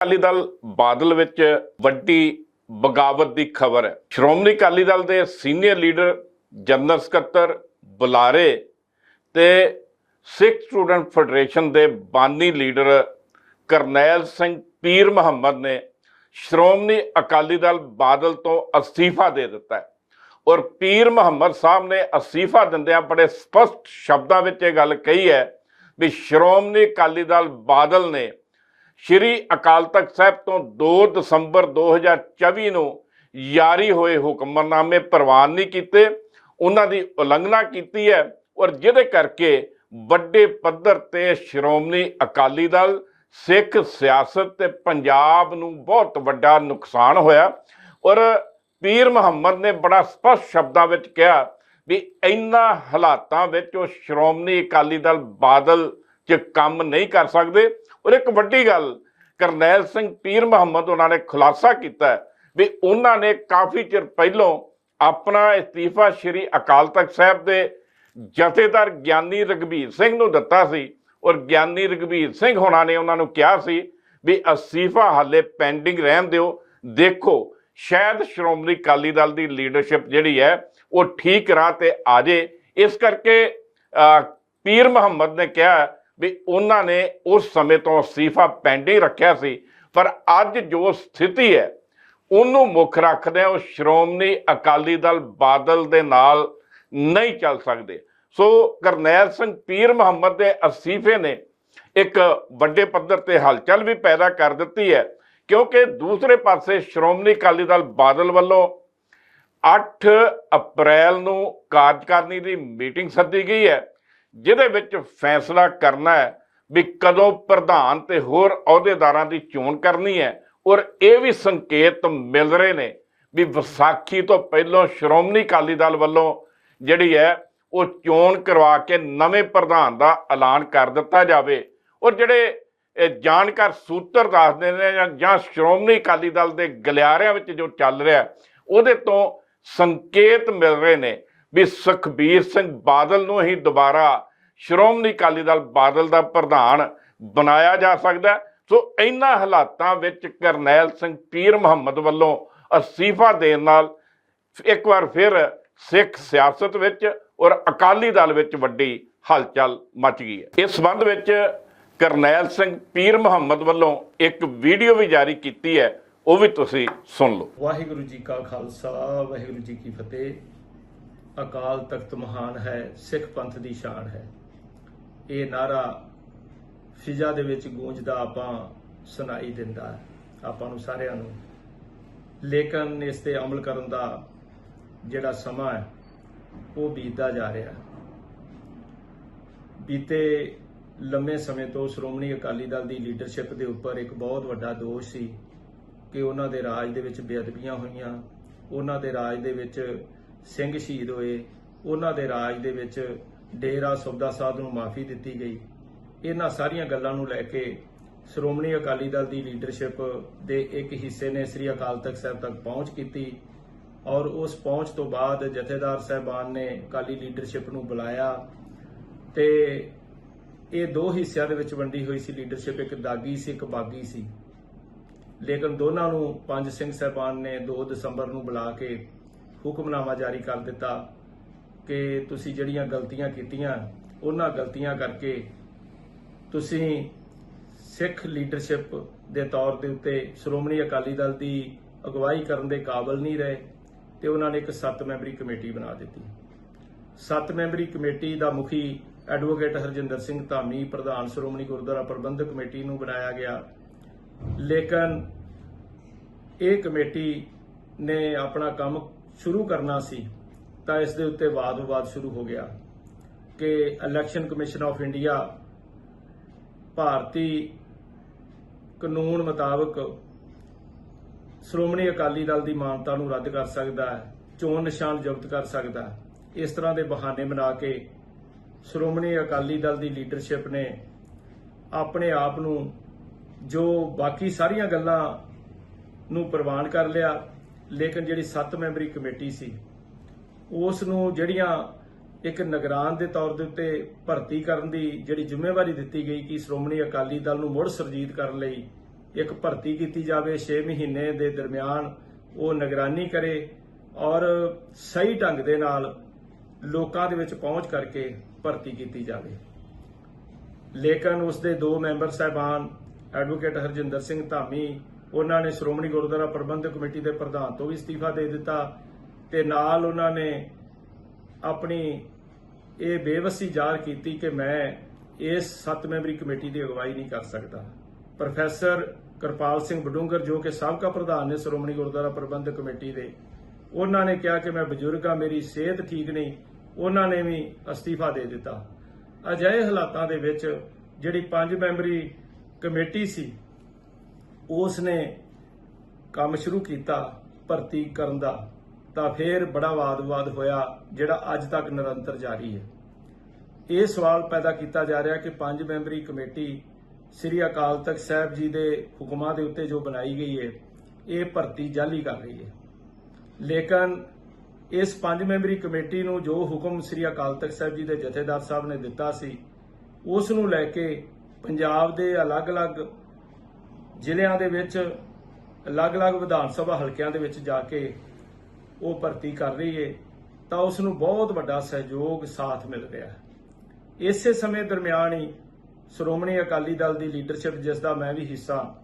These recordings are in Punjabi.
ਅਕਾਲੀ ਦਲ ਬਾਦਲ ਵਿੱਚ ਵੱਡੀ ਬਗਾਵਤ ਦੀ ਖਬਰ ਹੈ। ਸ਼੍ਰੋਮਣੀ ਅਕਾਲੀ ਦਲ ਦੇ ਸੀਨੀਅਰ ਲੀਡਰ ਜਨਰਲ ਸਕੱਤਰ ਬੁਲਾਰੇ ਤੇ ਸਿੱਖ ਸਟੂਡੈਂਟ ਫੈਡਰੇਸ਼ਨ ਦੇ ਬਾਨੀ ਲੀਡਰ ਕਰਨੈਲ ਸਿੰਘ ਪੀਰ ਮੁਹੰਮਦ ਨੇ ਸ਼੍ਰੋਮਣੀ ਅਕਾਲੀ ਦਲ ਬਾਦਲ ਤੋਂ ਅਸਤੀਫਾ ਦੇ ਦਿੱਤਾ ਹੈ। ਔਰ ਪੀਰ ਮੁਹੰਮਦ ਸਾਹਿਬ ਨੇ ਅਸਤੀਫਾ ਦਿੰਦਿਆਂ ਬੜੇ ਸਪਸ਼ਟ ਸ਼ਬਦਾਂ ਵਿੱਚ ਇਹ ਗੱਲ ਕਹੀ ਹੈ ਵੀ ਸ਼੍ਰੋਮਣੀ ਅਕਾਲੀ ਦਲ ਬਾਦਲ ਨੇ ਸ਼੍ਰੀ ਅਕਾਲ ਤਖਤ ਸਾਹਿਬ ਤੋਂ 2 ਦਸੰਬਰ 2024 ਨੂੰ ਜਾਰੀ ਹੋਏ ਹੁਕਮਨਾਮੇ ਪ੍ਰਵਾਨ ਨਹੀਂ ਕੀਤੇ, ਉਹਨਾਂ ਦੀ ਉਲੰਘਣਾ ਕੀਤੀ ਹੈ ਔਰ ਜਿਹਦੇ ਕਰਕੇ ਵੱਡੇ ਪੱਧਰ ਤੇ ਸ਼੍ਰੋਮਣੀ ਅਕਾਲੀ ਦਲ, ਸਿੱਖ ਸਿਆਸਤ ਤੇ ਪੰਜਾਬ ਨੂੰ ਬਹੁਤ ਵੱਡਾ ਨੁਕਸਾਨ ਹੋਇਆ ਔਰ ਪੀਰ ਮੁਹੰਮਦ ਨੇ ਬੜਾ ਸਪਸ਼ਟ ਸ਼ਬਦਾਂ ਵਿੱਚ ਕਿਹਾ ਵੀ ਇਹਨਾਂ ਹਾਲਾਤਾਂ ਵਿੱਚ ਉਹ ਸ਼੍ਰੋਮਣੀ ਅਕਾਲੀ ਦਲ ਬਾਦਲ 'ਚ ਕੰਮ ਨਹੀਂ ਕਰ ਸਕਦੇ। ਔਰ ਇੱਕ ਵੱਡੀ ਗੱਲ, ਕਰਨੈਲ ਸਿੰਘ ਪੀਰ ਮੁਹੰਮਦ ਉਹਨਾਂ ਨੇ ਖੁਲਾਸਾ ਕੀਤਾ ਵੀ ਉਹਨਾਂ ਨੇ ਕਾਫੀ ਚਿਰ ਪਹਿਲਾਂ ਆਪਣਾ ਅਸਤੀਫਾ ਸ਼੍ਰੀ ਅਕਾਲ ਤਖਤ ਸਾਹਿਬ ਦੇ ਜਥੇਦਾਰ ਗਿਆਨੀ ਰਗਵੀਰ ਸਿੰਘ ਨੂੰ ਦਿੱਤਾ ਸੀ। ਔਰ ਗਿਆਨੀ ਰਗਵੀਰ ਸਿੰਘ ਹੋਣਾ ਨੇ ਉਹਨਾਂ ਨੂੰ ਕਿਹਾ ਸੀ ਵੀ ਅਸਤੀਫਾ ਹਾਲੇ ਪੈਂਡਿੰਗ ਰਹਿਣ ਦਿਓ। ਦੇਖੋ, ਸ਼ਾਇਦ ਸ਼੍ਰੋਮਣੀ ਅਕਾਲੀ ਦਲ ਦੀ ਲੀਡਰਸ਼ਿਪ ਜਿਹੜੀ ਹੈ, ਉਹ ਠੀਕ ਰਾਹ ਤੇ ਆ ਜੇ। ਇਸ ਕਰਕੇ ਪੀਰ ਮੁਹੰਮਦ ਨੇ ਕਿਹਾ ਵੀ ਉਹਨਾਂ ਨੇ ਉਸ ਸਮੇਂ ਤੋਂ ਅਸਤੀਫਾ ਪੈਂਡਿੰਗ ਰੱਖਿਆ ਸੀ, ਪਰ ਅੱਜ ਜੋ ਸਥਿਤੀ ਹੈ, ਉਹਨੂੰ ਮੁੱਖ ਰੱਖਦੇ ਉਹ ਸ਼੍ਰੋਮਣੀ ਅਕਾਲੀ ਦਲ ਬਾਦਲ ਦੇ ਨਾਲ ਨਹੀਂ ਚੱਲ ਸਕਦੇ। ਸੋ ਕਰਨੈਲ ਸਿੰਘ ਪੀਰ ਮੁਹੰਮਦ ਦੇ ਅਸਤੀਫੇ ਨੇ ਇੱਕ ਵੱਡੇ ਪੱਧਰ ਤੇ ਹਲਚਲ ਵੀ ਪੈਦਾ ਕਰ ਦਿੱਤੀ ਹੈ, ਕਿਉਂਕਿ ਦੂਸਰੇ ਪਾਸੇ ਸ਼੍ਰੋਮਣੀ ਅਕਾਲੀ ਦਲ ਬਾਦਲ ਵੱਲੋਂ 8 ਅਪ੍ਰੈਲ ਨੂੰ ਕਾਰਜਕਾਰਨੀ ਦੀ ਮੀਟਿੰਗ ਸੱਦੀ ਗਈ ਹੈ। ਜਿਹਦੇ ਵਿੱਚ ਫੈਸਲਾ ਕਰਨਾ ਹੈ ਵੀ ਕਦੋਂ ਪ੍ਰਧਾਨ ਤੇ ਹੋਰ ਅਹੁਦੇਦਾਰਾਂ ਦੀ ਚੋਣ ਕਰਨੀ ਹੈ, ਔਰ ਇਹ ਵੀ ਸੰਕੇਤ ਮਿਲ ਰਹੇ ਨੇ ਵੀ ਵਿਸਾਖੀ ਤੋਂ ਪਹਿਲਾਂ ਸ਼੍ਰੋਮਣੀ ਅਕਾਲੀ ਦਲ ਵੱਲੋਂ ਜਿਹੜੀ ਹੈ, ਉਹ ਚੋਣ ਕਰਵਾ ਕੇ ਨਵੇਂ ਪ੍ਰਧਾਨ ਦਾ ਐਲਾਨ ਕਰ ਦਿੱਤਾ ਜਾਵੇ। ਔਰ ਜਿਹੜੇ ਜਾਣਕਾਰ ਸੂਤਰ ਦੱਸਦੇ ਨੇ ਜਾਂ ਸ਼੍ਰੋਮਣੀ ਅਕਾਲੀ ਦਲ ਦੇ ਗਲਿਆਰਿਆਂ ਵਿੱਚ ਜੋ ਚੱਲ ਰਿਹਾ, ਉਹਦੇ ਤੋਂ ਸੰਕੇਤ ਮਿਲ ਰਹੇ ਨੇ ਵੀ ਸੁਖਬੀਰ ਸਿੰਘ ਬਾਦਲ ਨੂੰ ਹੀ ਦੁਬਾਰਾ ਸ਼੍ਰੋਮਣੀ ਅਕਾਲੀ ਦਲ ਬਾਦਲ ਦਾ ਪ੍ਰਧਾਨ ਬਣਾਇਆ ਜਾ ਸਕਦਾ ਸੋ ਇਹਨਾਂ ਹਾਲਾਤਾਂ ਵਿੱਚ ਕਰਨੈਲ ਸਿੰਘ ਪੀਰ ਮੁਹੰਮਦ ਵੱਲੋਂ ਅਸਤੀਫਾ ਦੇਣ ਨਾਲ ਇੱਕ ਵਾਰ ਫਿਰ ਸਿੱਖ ਸਿਆਸਤ ਵਿੱਚ ਔਰ ਅਕਾਲੀ ਦਲ ਵਿੱਚ ਵੱਡੀ ਹਲਚਲ ਮਚ ਗਈ ਹੈ। ਇਸ ਸੰਬੰਧ ਵਿੱਚ ਕਰਨੈਲ ਸਿੰਘ ਪੀਰ ਮੁਹੰਮਦ ਵੱਲੋਂ ਇੱਕ ਵੀਡੀਓ ਵੀ ਜਾਰੀ ਕੀਤੀ ਹੈ। ਉਹ ਵੀ ਤੁਸੀਂ ਸੁਣ ਲਓ। ਵਾਹਿਗੁਰੂ ਜੀ ਕਾ ਖਾਲਸਾ, ਵਾਹਿਗੁਰੂ ਜੀ ਕੀ ਫਤਿਹ। ਅਕਾਲ ਤਖਤ ਮਹਾਨ ਹੈ, ਸਿੱਖ ਪੰਥ ਦੀ ਸ਼ਾਨ ਹੈ। ਇਹ ਨਾਰਾ ਫਿਜ਼ਾ ਦੇ ਵਿੱਚ ਗੂੰਜਦਾ ਆਪਾਂ ਸੁਣਾਈ ਦਿੰਦਾ ਆਪਾਂ ਨੂੰ ਸਾਰਿਆਂ ਨੂੰ। ਲੇਕਿਨ ਇਸ ਤੇ ਅਮਲ ਕਰਨ ਦਾ ਜਿਹੜਾ ਸਮਾਂ ਹੈ, ਉਹ ਬੀਤਦਾ ਜਾ ਰਿਹਾ ਬੀਤੇ ਲੰਮੇ ਸਮੇਂ ਤੋਂ ਸ਼੍ਰੋਮਣੀ ਅਕਾਲੀ ਦਲ ਦੀ ਲੀਡਰਸ਼ਿਪ ਦੇ ਉੱਪਰ ਇੱਕ ਬਹੁਤ ਵੱਡਾ ਦੋਸ਼ ਸੀ ਕਿ ਉਹਨਾਂ ਦੇ ਰਾਜ ਦੇ ਵਿੱਚ ਬੇਅਦਬੀਆਂ ਹੋਈਆਂ, ਉਹਨਾਂ ਦੇ ਰਾਜ ਦੇ ਵਿੱਚ ਸਿੰਘ ਸ਼ਹੀਦ ਹੋਏ। ਉਹਨਾਂ ਦੇ ਰਾਜ ਦੇ ਵਿੱਚ ਡੇਰਾ ਸੌਦਾ ਸਾਧ ਨੂੰ ਮਾਫੀ ਦਿੱਤੀ ਗਈ। ਇਹਨਾਂ ਸਾਰੀਆਂ ਗੱਲਾਂ ਨੂੰ ਲੈ ਕੇ ਸ਼੍ਰੋਮਣੀ ਅਕਾਲੀ ਦਲ ਦੀ ਲੀਡਰਸ਼ਿਪ ਦੇ ਇੱਕ ਹਿੱਸੇ ਨੇ ਸ੍ਰੀ ਅਕਾਲ ਤਖਤ ਸਾਹਿਬ ਤੱਕ ਪਹੁੰਚ ਕੀਤੀ ਔਰ ਉਸ ਪਹੁੰਚ ਤੋਂ ਬਾਅਦ ਜਥੇਦਾਰ ਸਾਹਿਬਾਨ ਨੇ ਅਕਾਲੀ ਲੀਡਰਸ਼ਿਪ ਨੂੰ ਬੁਲਾਇਆ ਤੇ ਇਹ ਦੋ ਹਿੱਸਿਆਂ ਦੇ ਵਿੱਚ ਵੰਡੀ ਹੋਈ ਸੀ ਲੀਡਰਸ਼ਿਪ ਇੱਕ ਦਾਗੀ ਸੀ, ਇੱਕ ਬਾਗੀ ਸੀ। ਲੇਕਿਨ ਦੋਨਾਂ ਨੂੰ ਪੰਜ ਸਿੰਘ ਸਾਹਿਬਾਨ ਨੇ 2 ਦਸੰਬਰ ਨੂੰ ਬੁਲਾ ਕੇ ਹੁਕਮਨਾਮਾ ਜਾਰੀ ਕਰ ਦਿੱਤਾ ਕਿ ਤੁਸੀਂ ਜਿਹੜੀਆਂ ਗਲਤੀਆਂ ਕੀਤੀਆਂ, ਉਹਨਾਂ ਗਲਤੀਆਂ ਕਰਕੇ ਤੁਸੀਂ ਸਿੱਖ ਲੀਡਰਸ਼ਿਪ ਦੇ ਤੌਰ ਦੇ ਉੱਤੇ ਸ਼੍ਰੋਮਣੀ ਅਕਾਲੀ ਦਲ ਦੀ ਅਗਵਾਈ ਕਰਨ ਦੇ ਕਾਬਲ ਨਹੀਂ ਰਹੇ ਤੇ ਉਹਨਾਂ ਨੇ ਇੱਕ 7 ਮੈਂਬਰੀ ਕਮੇਟੀ ਬਣਾ ਦਿੱਤੀ। 7 ਮੈਂਬਰੀ ਕਮੇਟੀ ਦਾ ਮੁਖੀ ਐਡਵੋਕੇਟ ਹਰਜਿੰਦਰ ਸਿੰਘ ਧਾਮੀ, ਪ੍ਰਧਾਨ ਸ਼੍ਰੋਮਣੀ ਗੁਰਦੁਆਰਾ ਪ੍ਰਬੰਧਕ ਕਮੇਟੀ ਨੂੰ ਬਣਾਇਆ ਗਿਆ। ਲੇਕਿਨ ਇਹ ਕਮੇਟੀ ਨੇ ਆਪਣਾ ਕੰਮ ਸ਼ੁਰੂ ਕਰਨਾ ਸੀ, ਤਾਂ ਇਸ ਦੇ ਉੱਤੇ ਵਾਦ-ਵਿਵਾਦ ਸ਼ੁਰੂ ਹੋ ਗਿਆ ਕਿ ਇਲੈਕਸ਼ਨ ਕਮਿਸ਼ਨ ਆਫ ਇੰਡੀਆ ਭਾਰਤੀ ਕਾਨੂੰਨ ਮੁਤਾਬਕ ਸ਼੍ਰੋਮਣੀ ਅਕਾਲੀ ਦਲ ਦੀ ਮਾਨਤਾ ਨੂੰ ਰੱਦ ਕਰ ਸਕਦਾ ਹੈ, ਚੋਣ ਨਿਸ਼ਾਨ ਜ਼ਬਤ ਕਰ ਸਕਦਾ ਹੈ। ਇਸ ਤਰ੍ਹਾਂ ਦੇ ਬਹਾਨੇ ਬਣਾ ਕੇ ਸ਼੍ਰੋਮਣੀ ਅਕਾਲੀ ਦਲ ਦੀ ਲੀਡਰਸ਼ਿਪ ਨੇ ਆਪਣੇ ਆਪ ਨੂੰ ਜੋ ਬਾਕੀ ਸਾਰੀਆਂ ਗੱਲਾਂ ਨੂੰ ਪ੍ਰਵਾਨ ਕਰ ਲਿਆ ਲੇਕਿਨ ਜਿਹੜੀ 7 ਮੈਂਬਰੀ ਕਮੇਟੀ ਸੀ ਉਸ ਨੂੰ ਜਿਹੜੀਆਂ ਇੱਕ ਨਿਗਰਾਨ ਦੇ ਤੌਰ ਦੇ ਉੱਤੇ ਭਰਤੀ ਕਰਨ ਦੀ ਜਿਹੜੀ ਜ਼ਿੰਮੇਵਾਰੀ ਦਿੱਤੀ ਗਈ ਕਿ ਸ਼੍ਰੋਮਣੀ ਅਕਾਲੀ ਦਲ ਨੂੰ ਮੁੜ ਸਰਜੀਤ ਕਰਨ ਲਈ ਇੱਕ ਭਰਤੀ ਕੀਤੀ ਜਾਵੇ 6 ਮਹੀਨੇ ਦੇ ਦਰਮਿਆਨ ਉਹ ਨਿਗਰਾਨੀ ਕਰੇ ਔਰ ਸਹੀ ਢੰਗ ਦੇ ਨਾਲ ਲੋਕਾਂ ਦੇ ਵਿੱਚ ਪਹੁੰਚ ਕਰਕੇ ਭਰਤੀ ਕੀਤੀ ਜਾਵੇ। ਲੇਕਿਨ ਉਸ ਦੇ ਦੋ ਮੈਂਬਰ ਸਾਹਿਬਾਨ, ਐਡਵੋਕੇਟ ਹਰਜਿੰਦਰ ਸਿੰਘ ਧਾਮੀ ਉਹਨਾਂ ਨੇ ਸ਼੍ਰੋਮਣੀ ਗੁਰਦੁਆਰਾ ਪ੍ਰਬੰਧਕ ਕਮੇਟੀ ਦੇ ਪ੍ਰਧਾਨ ਤੋਂ ਵੀ ਅਸਤੀਫਾ ਦੇ ਦਿੱਤਾ ਤੇ ਨਾਲ ਉਹਨਾਂ ਨੇ ਆਪਣੀ ਇਹ ਬੇਵਸੀ ਜ਼ਾਹਰ ਕੀਤੀ ਕਿ ਮੈਂ ਇਸ ਸੱਤ ਮੈਂਬਰੀ ਕਮੇਟੀ ਦੀ ਅਗਵਾਈ ਨਹੀਂ ਕਰ ਸਕਦਾ। ਪ੍ਰੋਫੈਸਰ ਕਿਰਪਾਲ ਸਿੰਘ ਬਡੂੰਗਰ, ਜੋ ਕਿ ਸਾਬਕਾ ਪ੍ਰਧਾਨ ਨੇ ਸ਼੍ਰੋਮਣੀ ਗੁਰਦੁਆਰਾ ਪ੍ਰਬੰਧਕ ਕਮੇਟੀ ਦੇ, ਉਹਨਾਂ ਨੇ ਕਿਹਾ ਕਿ ਮੈਂ ਬਜ਼ੁਰਗ ਹਾਂ, ਮੇਰੀ ਸਿਹਤ ਠੀਕ ਨਹੀਂ, ਉਹਨਾਂ ਨੇ ਵੀ ਅਸਤੀਫਾ ਦੇ ਦਿੱਤਾ। ਅਜਿਹੇ ਹਾਲਾਤਾਂ ਦੇ ਵਿੱਚ ਜਿਹੜੀ ਪੰਜ ਮੈਂਬਰੀ ਕਮੇਟੀ ਸੀ ਉਸ ਨੇ ਕੰਮ ਸ਼ੁਰੂ ਕੀਤਾ ਭਰਤੀ ਕਰਨ ਦਾ, ਤਾਂ ਫਿਰ ਬੜਾ ਵਾਦ-ਵਿਵਾਦ ਹੋਇਆ, ਜਿਹੜਾ ਅੱਜ ਤੱਕ ਨਿਰੰਤਰ ਜਾਰੀ ਹੈ। ਇਹ ਸਵਾਲ ਪੈਦਾ ਕੀਤਾ ਜਾ ਰਿਹਾ ਕਿ ਪੰਜ ਮੈਂਬਰੀ ਕਮੇਟੀ ਸ੍ਰੀ ਅਕਾਲ ਤਖਤ ਸਾਹਿਬ ਜੀ ਦੇ ਹੁਕਮਾਂ ਦੇ ਉੱਤੇ ਜੋ ਬਣਾਈ ਗਈ ਹੈ, ਇਹ ਭਰਤੀ ਜਾਲੀ ਕਰ ਰਹੀ ਹੈ। ਲੇਕਿਨ ਇਸ ਪੰਜ ਮੈਂਬਰੀ ਕਮੇਟੀ ਨੂੰ ਜੋ ਹੁਕਮ ਸ੍ਰੀ ਅਕਾਲ ਤਖਤ ਸਾਹਿਬ ਜੀ ਦੇ ਜਥੇਦਾਰ ਸਾਹਿਬ ਨੇ ਦਿੱਤਾ ਸੀ, ਉਸ ਨੂੰ ਲੈ ਕੇ ਪੰਜਾਬ ਦੇ ਅਲੱਗ-ਅਲੱਗ ਜ਼ਿਲ੍ਹਿਆਂ ਦੇ ਵਿੱਚ ਅਲੱਗ-ਅਲੱਗ ਵਿਧਾਨ ਸਭਾ ਹਲਕਿਆਂ ਦੇ ਵਿੱਚ ਜਾ ਕੇ ਉਹ ਭਰਤੀ ਕਰ ਰਹੀ ਹੈ ਤਾਂ ਉਸ ਨੂੰ ਬਹੁਤ ਵੱਡਾ ਸਹਿਯੋਗ, ਸਾਥ ਮਿਲ ਰਿਹਾ ਹੈ। ਇਸੇ ਸਮੇਂ ਦਰਮਿਆਨ ਹੀ ਸ਼੍ਰੋਮਣੀ ਅਕਾਲੀ ਦਲ ਦੀ ਲੀਡਰਸ਼ਿਪ ਜਿਸ ਦਾ ਮੈਂ ਵੀ ਹਿੱਸਾ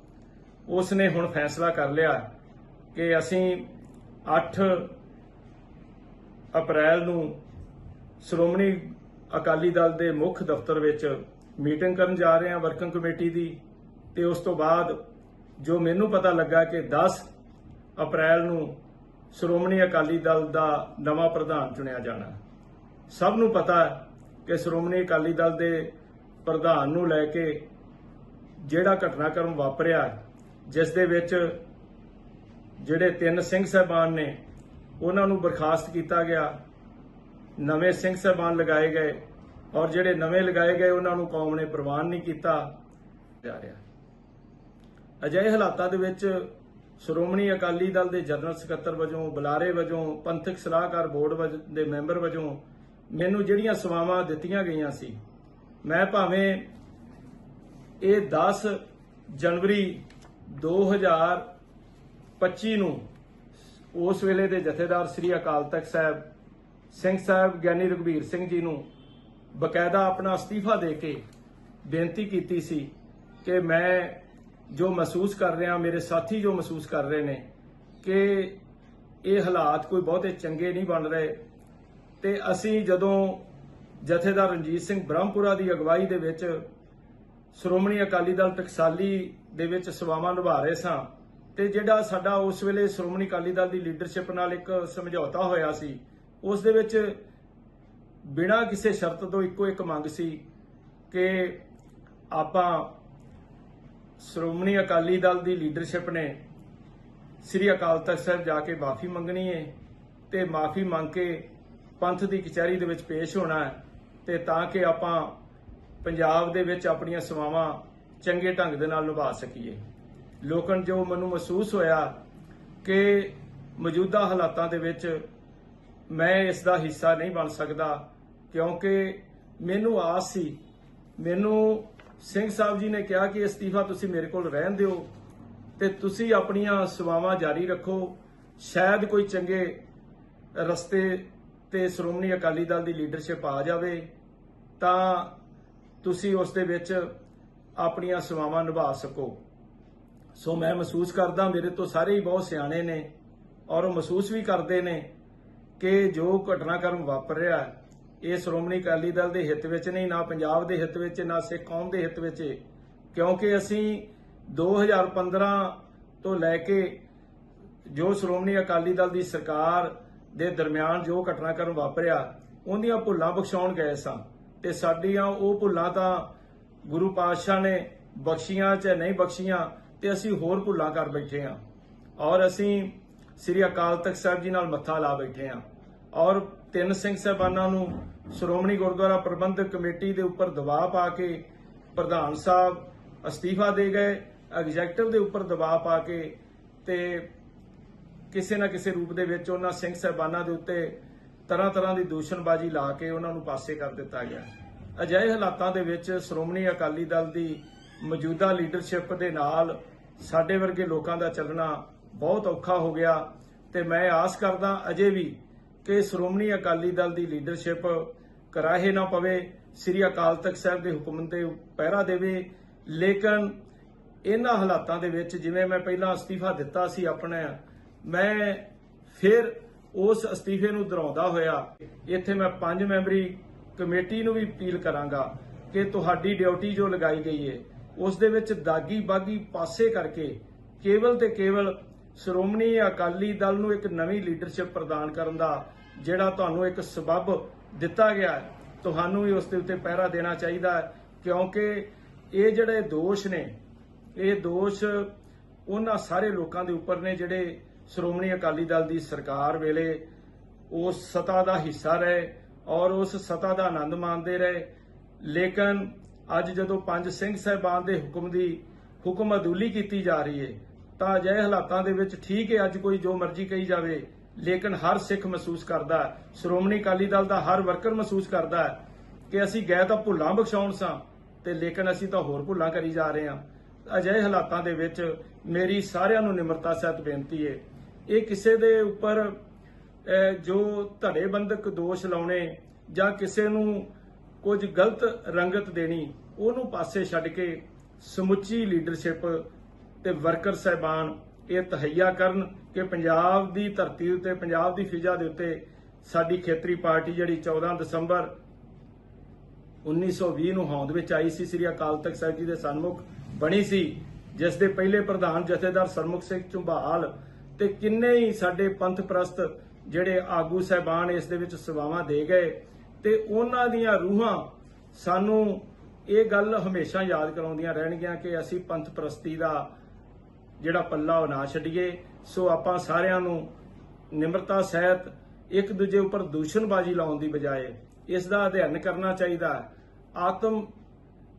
ਉਸ ਨੇ ਹੁਣ ਫੈਸਲਾ ਕਰ ਲਿਆ ਕਿ ਅਸੀਂ 8 ਅਪ੍ਰੈਲ ਨੂੰ ਸ਼੍ਰੋਮਣੀ ਅਕਾਲੀ ਦਲ ਦੇ ਮੁੱਖ ਦਫ਼ਤਰ ਵਿੱਚ ਮੀਟਿੰਗ ਕਰਨ ਜਾ ਰਹੇ ਹਾਂ, ਵਰਕਿੰਗ ਕਮੇਟੀ ਦੀ। ਤੇ ਉਸ ਤੋਂ ਬਾਅਦ ਜੋ ਮੈਨੂੰ ਪਤਾ ਲੱਗਾ ਕਿ 10 ਅਪ੍ਰੈਲ ਨੂੰ ਸ਼੍ਰੋਮਣੀ ਅਕਾਲੀ ਦਲ ਦਾ ਨਵਾਂ ਪ੍ਰਧਾਨ ਚੁਣਿਆ ਜਾਣਾ। ਸਭ ਨੂੰ ਪਤਾ ਕਿ ਸ਼੍ਰੋਮਣੀ ਅਕਾਲੀ ਦਲ ਦੇ ਪ੍ਰਧਾਨ ਨੂੰ ਲੈ ਕੇ ਜਿਹੜਾ ਘਟਨਾਕ੍ਰਮ ਵਾਪਰਿਆ, ਜਿਸ ਦੇ ਵਿੱਚ ਜਿਹੜੇ ਤਿੰਨ ਸਿੰਘ ਸਾਹਿਬਾਨ ਨੇ, ਉਹਨਾਂ ਨੂੰ ਬਰਖਾਸਤ ਕੀਤਾ ਗਿਆ। ਨਵੇਂ ਸਿੰਘ ਸਾਹਿਬਾਨ ਲਗਾਏ ਗਏ ਔਰ ਜਿਹੜੇ ਨਵੇਂ ਲਗਾਏ ਗਏ, ਉਹਨਾਂ ਨੂੰ ਕੌਮ ਨੇ ਪ੍ਰਵਾਨ ਨਹੀਂ ਕੀਤਾ। ਜਾ ਰਿਹਾ। ਅਜਿਹੇ ਹਾਲਾਤਾਂ ਦੇ ਵਿੱਚ ਸ਼੍ਰੋਮਣੀ ਅਕਾਲੀ ਦਲ ਦੇ ਜਨਰਲ ਸਕੱਤਰ ਵਜੋਂ, ਬੁਲਾਰੇ ਵਜੋਂ, ਪੰਥਕ ਸਲਾਹਕਾਰ ਬੋਰਡ ਵਜ- ਦੇ ਮੈਂਬਰ ਵਜੋਂ ਮੈਨੂੰ ਜਿਹੜੀਆਂ ਸੇਵਾਵਾਂ ਦਿੱਤੀਆਂ ਗਈਆਂ ਸੀ, ਮੈਂ ਭਾਵੇਂ ਇਹ 10 ਜਨਵਰੀ 2025 ਨੂੰ ਉਸ ਵੇਲੇ ਦੇ ਜਥੇਦਾਰ ਸ੍ਰੀ ਅਕਾਲ ਤਖਤ ਸਾਹਿਬ, ਸਿੰਘ ਸਾਹਿਬ ਗਿਆਨੀ ਰਘਬੀਰ ਸਿੰਘ ਜੀ ਨੂੰ ਬਕਾਇਦਾ ਆਪਣਾ ਅਸਤੀਫਾ ਦੇ ਕੇ ਬੇਨਤੀ ਕੀਤੀ ਸੀ ਕਿ ਮੈਂ ਜੋ ਮਹਿਸੂਸ ਕਰ ਰਿਹਾ, ਮੇਰੇ ਸਾਥੀ ਜੋ ਮਹਿਸੂਸ ਕਰ ਰਹੇ ਨੇ ਕਿ ਇਹ ਹਾਲਾਤ ਕੋਈ ਬਹੁਤੇ ਚੰਗੇ ਨਹੀਂ ਬਣ ਰਹੇ। ਤੇ ਅਸੀਂ ਜਦੋਂ ਜਥੇਦਾਰ ਰਣਜੀਤ ਸਿੰਘ ਬ੍ਰਹਮਪੁਰਾ ਦੀ ਅਗਵਾਈ ਦੇ ਵਿੱਚ ਸ਼੍ਰੋਮਣੀ ਅਕਾਲੀ ਦਲ ਟਕਸਾਲੀ ਦੇ ਵਿੱਚ ਸੇਵਾਵਾਂ ਨਿਭਾ ਰਹੇ ਸਾਂ ਤੇ ਜਿਹੜਾ ਸਾਡਾ ਉਸ ਵੇਲੇ ਸ਼੍ਰੋਮਣੀ ਅਕਾਲੀ ਦਲ ਦੀ ਲੀਡਰਸ਼ਿਪ ਨਾਲ ਇੱਕ ਸਮਝੌਤਾ ਹੋਇਆ ਸੀ, ਉਸ ਦੇ ਵਿੱਚ ਬਿਨਾਂ ਕਿਸੇ ਸ਼ਰਤ ਤੋਂ ਇੱਕੋ ਇੱਕ ਮੰਗ ਸੀ ਕਿ ਆਪਾਂ ਸ਼੍ਰੋਮਣੀ ਅਕਾਲੀ ਦਲ ਦੀ ਲੀਡਰਸ਼ਿਪ ਨੇ ਸ੍ਰੀ ਅਕਾਲ ਤਖਤ ਸਾਹਿਬ ਜਾ ਕੇ ਮਾਫੀ ਮੰਗਣੀ ਹੈ ਤੇ ਮਾਫੀ ਮੰਗ ਕੇ ਪੰਥ ਦੀ ਕਚਹਿਰੀ ਦੇ ਵਿੱਚ ਪੇਸ਼ ਹੋਣਾ ਹੈ ਤੇ ਤਾਂ ਕਿ ਆਪਾਂ ਪੰਜਾਬ ਦੇ ਵਿੱਚ ਆਪਣੀਆਂ ਸੇਵਾਵਾਂ ਚੰਗੇ ਢੰਗ ਦੇ ਨਾਲ ਨਿਭਾ ਸਕੀਏ। ਲੋਕਨ ਜੋ ਮੈਨੂੰ ਮਹਿਸੂਸ ਹੋਇਆ ਕਿ ਮੌਜੂਦਾ ਹਾਲਾਤਾਂ ਦੇ ਵਿੱਚ ਮੈਂ ਇਸ ਦਾ ਹਿੱਸਾ ਨਹੀਂ ਬਣ ਸਕਦਾ ਕਿਉਂਕਿ ਮੈਨੂੰ ਆਸ ਸੀ, ਮੈਨੂੰ ਸਿੰਘ ਸਾਹਿਬ ਜੀ ਨੇ ਕਿਹਾ ਕਿ ਅਸਤੀਫਾ ਤੁਸੀਂ ਮੇਰੇ ਕੋਲ ਰਹਿਣ ਦਿਓ ਤੇ ਤੁਸੀਂ ਆਪਣੀਆਂ ਸੇਵਾਵਾਂ ਜਾਰੀ ਰੱਖੋ। ਸ਼ਾਇਦ ਕੋਈ ਚੰਗੇ ਰਸਤੇ ਤੇ ਸ਼੍ਰੋਮਣੀ ਅਕਾਲੀ ਦਲ ਦੀ ਲੀਡਰਸ਼ਿਪ ਆ ਜਾਵੇ ਤਾਂ ਤੁਸੀਂ ਉਸ ਦੇ ਵਿੱਚ ਆਪਣੀਆਂ ਸੇਵਾਵਾਂ ਨਿਭਾ ਸਕੋ। ਸੋ ਮੈਂ ਮਹਿਸੂਸ ਕਰਦਾ ਮੇਰੇ ਤੋਂ ਸਾਰੇ ਹੀ ਬਹੁਤ ਸਿਆਣੇ ਨੇ ਔਰ ਉਹ ਮਹਿਸੂਸ ਵੀ ਕਰਦੇ ਨੇ ਕਿ ਜੋ ਘਟਨਾਕ੍ਰਮ ਵਾਪਰ ਰਿਹਾ ਹੈ, ਇਹ ਸ਼੍ਰੋਮਣੀ ਅਕਾਲੀ ਦਲ ਦੇ ਹਿੱਤ ਵਿੱਚ ਨਹੀਂ, ਨਾ ਪੰਜਾਬ ਦੇ ਹਿੱਤ ਵਿੱਚ, ਨਾ ਸਿੱਖ ਕੌਮ ਦੇ ਹਿੱਤ ਵਿੱਚ। ਹੈ। ਕਿਉਂਕਿ ਅਸੀਂ 2015 ਤੋਂ ਲੈ ਕੇ ਜੋ ਸ਼੍ਰੋਮਣੀ ਅਕਾਲੀ ਦਲ ਦੀ ਸਰਕਾਰ ਦੇ ਦਰਮਿਆਨ ਜੋ ਘਟਨਾਕ੍ਰਮ ਵਾਪਰਿਆ, ਉਹਦੀਆਂ ਭੁੱਲਾਂ ਬਖਸ਼ਾਉਣ ਗਏ ਸਾਂ। ਤੇ ਸਾਡੀਆਂ ਉਹ ਭੁੱਲਾਂ ਤਾਂ ਗੁਰੂ ਪਾਤਸ਼ਾਹ ਨੇ ਬਖਸ਼ੀਆਂ ਚਾਹੇ ਨਹੀਂ ਬਖਸ਼ੀਆਂ, ਤੇ ਅਸੀਂ ਹੋਰ ਭੁੱਲਾਂ ਕਰ ਬੈਠੇ ਹਾਂ ਔਰ ਅਸੀਂ ਸ੍ਰੀ ਅਕਾਲ ਤਖਤ ਸਾਹਿਬ ਜੀ ਨਾਲ ਮੱਥਾ ਲਾ ਬੈਠੇ ਹਾਂ ਔਰ ਤਿੰਨ ਸਿੰਘ ਸਾਹਿਬਾਨਾਂ ਨੂੰ ਸ਼੍ਰੋਮਣੀ ਗੁਰਦੁਆਰਾ ਪ੍ਰਬੰਧਕ ਕਮੇਟੀ ਦੇ ਉੱਪਰ ਦਬਾਅ ਪਾ ਕੇ ਪ੍ਰਧਾਨ ਸਾਹਿਬ ਅਸਤੀਫਾ ਦੇ ਗਏ, ਐਗਜ਼ੈਕਟਿਵ ਦੇ ਉੱਪਰ ਦਬਾਅ ਪਾ ਕੇ ਤੇ ਕਿਸੇ ਨਾ ਕਿਸੇ ਰੂਪ ਦੇ ਵਿੱਚ ਉਹਨਾਂ ਸਿੰਘ ਸਾਹਿਬਾਨਾਂ ਦੇ ਉੱਤੇ ਤਰ੍ਹਾਂ ਤਰ੍ਹਾਂ ਦੀ ਦੂਸ਼ਣਬਾਜ਼ੀ ਲਾ ਕੇ ਉਹਨਾਂ ਨੂੰ ਪਾਸੇ ਕਰ ਦਿੱਤਾ ਗਿਆ। ਅਜਿਹੇ ਹਾਲਾਤਾਂ ਦੇ ਵਿੱਚ ਸ਼੍ਰੋਮਣੀ ਅਕਾਲੀ ਦਲ ਦੀ ਮੌਜੂਦਾ ਲੀਡਰਸ਼ਿਪ ਦੇ ਨਾਲ ਸਾਡੇ ਵਰਗੇ ਲੋਕਾਂ ਦਾ ਚੱਲਣਾ ਬਹੁਤ ਔਖਾ ਹੋ ਗਿਆ ਤੇ ਮੈਂ ਆਸ ਕਰਦਾ ਅਜੇ ਵੀ ਕਿ ਸ਼੍ਰੋਮਣੀ ਅਕਾਲੀ ਦਲ ਦੀ ਲੀਡਰਸ਼ਿਪ ਕਰਾਹੇ ਨਾ ਪਵੇ, ਸ੍ਰੀ ਅਕਾਲ ਤਖਤ ਸਾਹਿਬ ਦੇ ਹੁਕਮ ਤੇ ਪਹਿਰਾ ਦੇਵੇ। ਲੇਕਿਨ ਇਹਨਾਂ ਹਾਲਾਤਾਂ ਦੇ ਵਿੱਚ ਜਿਵੇਂ ਮੈਂ ਪਹਿਲਾਂ ਅਸਤੀਫਾ ਦਿੱਤਾ ਸੀ ਆਪਣਾ, ਮੈਂ ਫਿਰ ਉਸ ਅਸਤੀਫੇ ਨੂੰ ਦੁਹਰਾਉਂਦਾ ਹੋਇਆ। ਇੱਥੇ ਮੈਂ ਪੰਜ ਮੈਂਬਰੀ ਕਮੇਟੀ ਨੂੰ ਵੀ ਅਪੀਲ ਕਰਾਂਗਾ ਕਿ ਤੁਹਾਡੀ ਡਿਊਟੀ ਜੋ ਲਗਾਈ ਗਈ ਹੈ ਉਸ ਦੇ ਵਿੱਚ ਦਾਗੀ ਬਾਗੀ ਪਾਸੇ ਕਰਕੇ ਕੇਵਲ ਤੇ ਕੇਵਲ ਸ਼੍ਰੋਮਣੀ ਅਕਾਲੀ ਦਲ ਨੂੰ ਇੱਕ ਨਵੀਂ ਲੀਡਰਸ਼ਿਪ ਪ੍ਰਦਾਨ ਕਰਨ ਦਾ ਜਿਹੜਾ ਤੁਹਾਨੂੰ ਇੱਕ ਸਬਬ ਦਿੱਤਾ ਗਿਆ ਤੁਹਾਨੂੰ ਵੀ ਉਸ ਦੇ ਉੱਤੇ ਪਹਿਰਾ ਦੇਣਾ ਚਾਹੀਦਾ ਹੈ, ਕਿਉਂਕਿ ਇਹ ਜਿਹੜੇ ਦੋਸ਼ ਨੇ, ਇਹ ਦੋਸ਼ ਉਹਨਾਂ ਸਾਰੇ ਲੋਕਾਂ ਦੇ ਉੱਪਰ ਨੇ ਜਿਹੜੇ ਸ਼੍ਰੋਮਣੀ ਅਕਾਲੀ ਦਲ ਦੀ ਸਰਕਾਰ ਵੇਲੇ ਉਸ ਸਤਾ ਦਾ ਹਿੱਸਾ ਰਹੇ ਔਰ ਉਸ ਸਤਾ ਦਾ ਆਨੰਦ ਮਾਣਦੇ ਰਹੇ। ਲੇਕਿਨ ਅੱਜ ਜਦੋਂ ਪੰਜ ਸਿੰਘ ਸਾਹਿਬਾਨ ਦੇ ਹੁਕਮ ਦੀ ਹੁਕਮ ਅਦੂਲੀ ਕੀਤੀ ਜਾ ਰਹੀ ਹੈ, ਤਾਂ ਅਜਿਹੇ ਹਾਲਾਤਾਂ ਦੇ ਵਿੱਚ ਠੀਕ ਹੈ, ਅੱਜ ਕੋਈ ਜੋ ਮਰਜ਼ੀ ਕਹੀ ਜਾਵੇ ਲੇਕਿਨ ਹਰ ਸਿੱਖ ਮਹਿਸੂਸ ਕਰਦਾ ਹੈ, ਸ਼੍ਰੋਮਣੀ ਅਕਾਲੀ ਦਲ ਦਾ ਹਰ ਵਰਕਰ ਮਹਿਸੂਸ ਕਰਦਾ ਹੈ ਕਿ ਅਸੀਂ ਗਏ ਤਾਂ ਭੁੱਲਾਂ ਬਖਸ਼ਾਉਣ ਸਾਂ ਤੇ ਲੇਕਿਨ ਅਸੀਂ ਤਾਂ ਹੋਰ ਭੁੱਲਾਂ ਕਰੀ ਜਾ ਰਹੇ ਹਾਂ। ਅਜਿਹੇ ਹਾਲਾਤਾਂ ਦੇ ਵਿੱਚ ਮੇਰੀ ਸਾਰਿਆਂ ਨੂੰ ਨਿਮਰਤਾ ਸਹਿਤ ਬੇਨਤੀ ਹੈ। ਇਹ ਕਿਸੇ ਦੇ ਉੱਪਰ ਜੋ ਧੜੇਬੰਦਕ ਦੋਸ਼ ਲਾਉਣੇ ਜਾਂ ਕਿਸੇ ਨੂੰ ਕੁਝ ਗਲਤ ਰੰਗਤ ਦੇਣੀ ਉਹਨੂੰ ਪਾਸੇ ਛੱਡ ਕੇ ਸਮੁੱਚੀ ਲੀਡਰਸ਼ਿਪ ਤੇ ਵਰਕਰ ਸਹਿਬਾਨ ਇਹ ਤਹਈਆ ਕਰਨ ਕਿ ਪੰਜਾਬ ਦੀ ਧਰਤੀ ਉੱਤੇ, ਪੰਜਾਬ ਦੀ ਫਿਜ਼ਾ ਦੇ ਉੱਤੇ ਸਾਡੀ ਖੇਤਰੀ ਪਾਰਟੀ ਜਿਹੜੀ 14 ਦਸੰਬਰ 1920 ਨੂੰ ਹੋਂਦ ਵਿੱਚ ਆਈ ਸੀ, ਸ੍ਰੀ ਅਕਾਲ ਤਖਤ ਸਾਹਿਬ ਜੀ ਦੇ ਸਨਮੁਖ ਬਣੀ ਸੀ, ਜਿਸ ਦੇ ਪਹਿਲੇ ਪ੍ਰਧਾਨ ਜਥੇਦਾਰ ਸਰਮੁਖ ਸਿੰਘ ਝੁੰਬਾਲ ਤੇ ਕਿੰਨੇ ਹੀ ਸਾਡੇ ਪੰਥ ਪ੍ਰਸਤ ਜਿਹੜੇ ਆਗੂ ਸਹਿਬਾਨ ਇਸ ਦੇ ਵਿੱਚ ਸੇਵਾਵਾਂ ਦੇ ਗਏ ਤੇ ਉਹਨਾਂ ਦੀਆਂ ਰੂਹਾਂ ਸਾਨੂੰ ਇਹ ਗੱਲ ਹਮੇਸ਼ਾ ਯਾਦ ਕਰਾਉਂਦੀਆਂ ਰਹਿਣਗੀਆਂ ਕਿ ਅਸੀਂ ਪੰਥ ਪ੍ਰਸਤੀ ਦਾ ਜਿਹੜਾ ਪੱਲਾ ਉਹ ਨਾ ਛੱਡੀਏ। ਸੋ ਆਪਾਂ ਸਾਰਿਆਂ ਨੂੰ ਨਿਮਰਤਾ, ਸਹਿਤ, ਇੱਕ ਦੂਜੇ ਉੱਪਰ ਦੂਸ਼ਣਬਾਜ਼ੀ ਲਾਉਣ ਦੀ ਬਜਾਏ ਇਸ ਦਾ ਅਧਿਐਨ ਕਰਨਾ ਚਾਹੀਦਾ ਹੈ। ਆਤਮ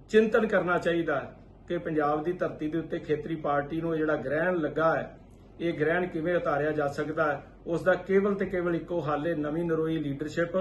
ਚਿੰਤਨ ਕਰਨਾ ਚਾਹੀਦਾ ਹੈ ਕਿ ਪੰਜਾਬ ਦੀ ਧਰਤੀ ਦੇ ਉੱਤੇ ਖੇਤਰੀ ਪਾਰਟੀ ਨੂੰ ਇਹ ਜਿਹੜਾ ਗ੍ਰਹਿਣ ਲੱਗਾ ਹੈ, ਇਹ ਗ੍ਰਹਿਣ ਕਿਵੇਂ ਉਤਾਰਿਆ ਜਾ ਸਕਦਾ ਹੈ, ਉਸ ਦਾ ਕੇਵਲ ਤੇ ਕੇਵਲ ਇੱਕੋ ਹੱਲ ਹੈ, ਨਵੀਂ ਨਰੋਈ ਲੀਡਰਸ਼ਿਪ